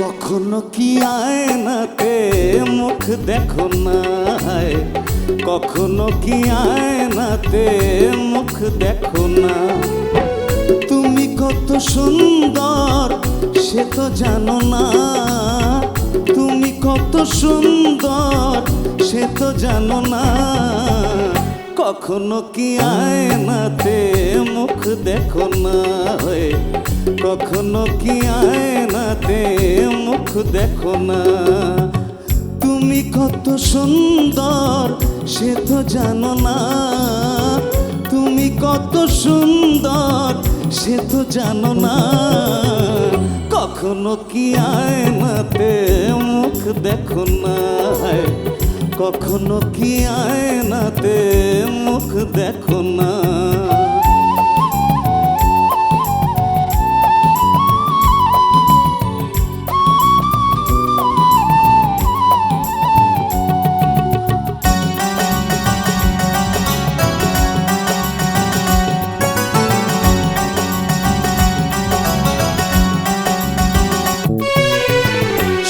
কখনো কি আয়নাতে মুখ দেখো না কখনো কি আয়নাতে মুখ দেখো না? তুমি কত সুন্দর, সে তো জানো না। তুমি কত সুন্দর, সে তো জানো না। কখনো কি আয়নাতে মুখ দেখো না কখনো কি আয়নাতে মুখ দেখো না? তুমি কত সুন্দর, সে তো জানো না। তুমি কত সুন্দর, সে তো জানো না। কখনো কি আয়নাতে মুখ দেখো না কখনো কি আয়নাতে মুখ দেখো না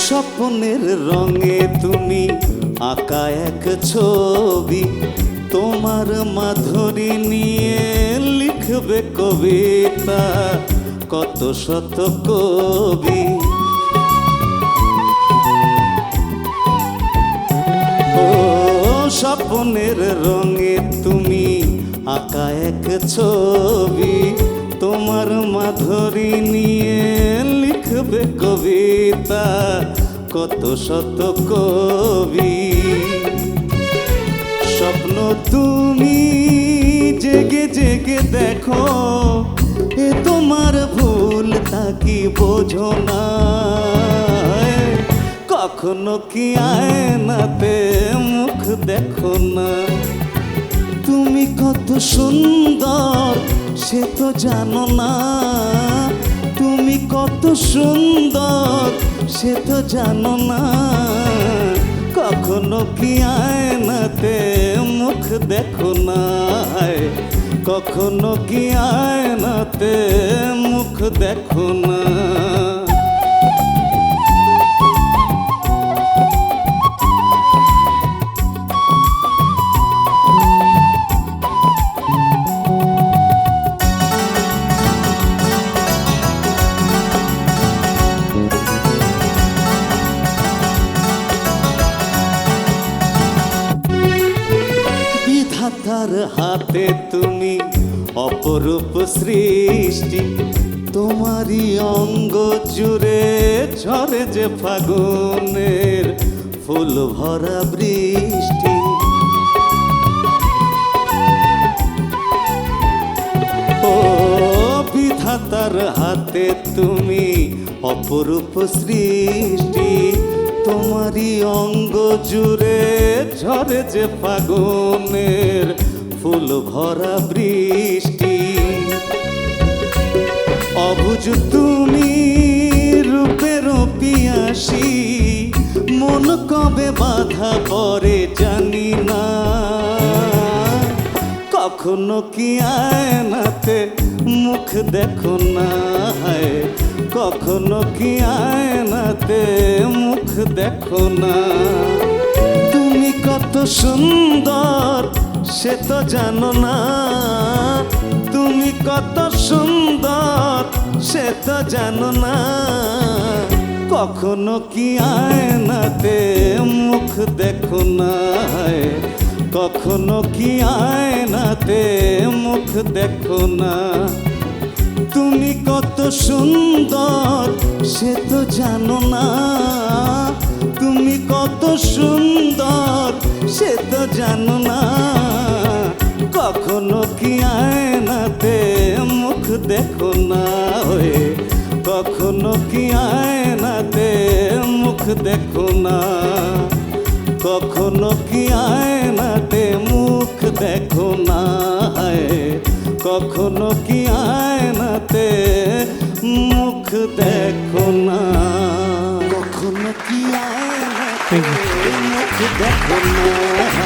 স্বপ্নের রঙে তুমি আঁকা এক ছবি। তোমার মাধুরী নিয়ে লিখবে কবিতা কত শত কবি। ও স্বপ্নের রঙে তুমি আঁকা এক ছবি। তোমার মাধুরী নিয়ে লিখবে কবিতা কত শত কবি। স্বপ্ন তুমি জেগে জেগে দেখো, এ তোমার ভুল তা কি বোঝো না। কখনো কি আয়নাতে মুখ দেখো না। তুমি কত সুন্দর, সে তো জানো না। তুমি কত সুন্দর সে তো জানো না, কখনো কি আয়নাতে মুখ দেখো না কখনো কি আয়নাতে মুখ দেখো না বিধাতার হাতে তুমি অপরূপ সৃষ্টি। তোমারই অঙ্গ জুড়ে ঝরে যে ফাগুনের ফুল ভরা বৃষ্টি। ও বিধাতার হাতে তুমি অপরূপ সৃষ্টি। তোমারই অঙ্গ জুড়ে ঝরে যে ফাগুনের ফুল ভরা বৃষ্টি। অবুজ তুমি রূপের পিয়াসি, মন কবে বাধা পরে জানি না। কখনো কি আয়নাতে মুখ দেখো না হায়? কখনো কি আয়নাতে মুখ দেখো না? তুমি কত সুন্দর সে তো জানো না। তুমি কত সুন্দর, সে তো জানো না। কখনো কি আয়নাতে মুখ দেখো না কখনো কি আয়নাতে মুখ দেখো না? তুমি কত সুন্দর, সে তো জানো না। তুমি কত সুন্দর সে তো জানো না কখনো কি আয়নাতে মুখ দেখো না হয়ে কখনো কি আয়নাতে মুখ দেখো না? কখনো কি আয়নাতে মুখ দেখো না কখনো কি আয়নাতে মুখ দেখো না? কখনো কি আয়নাতে คิดแดกคนโง่ให้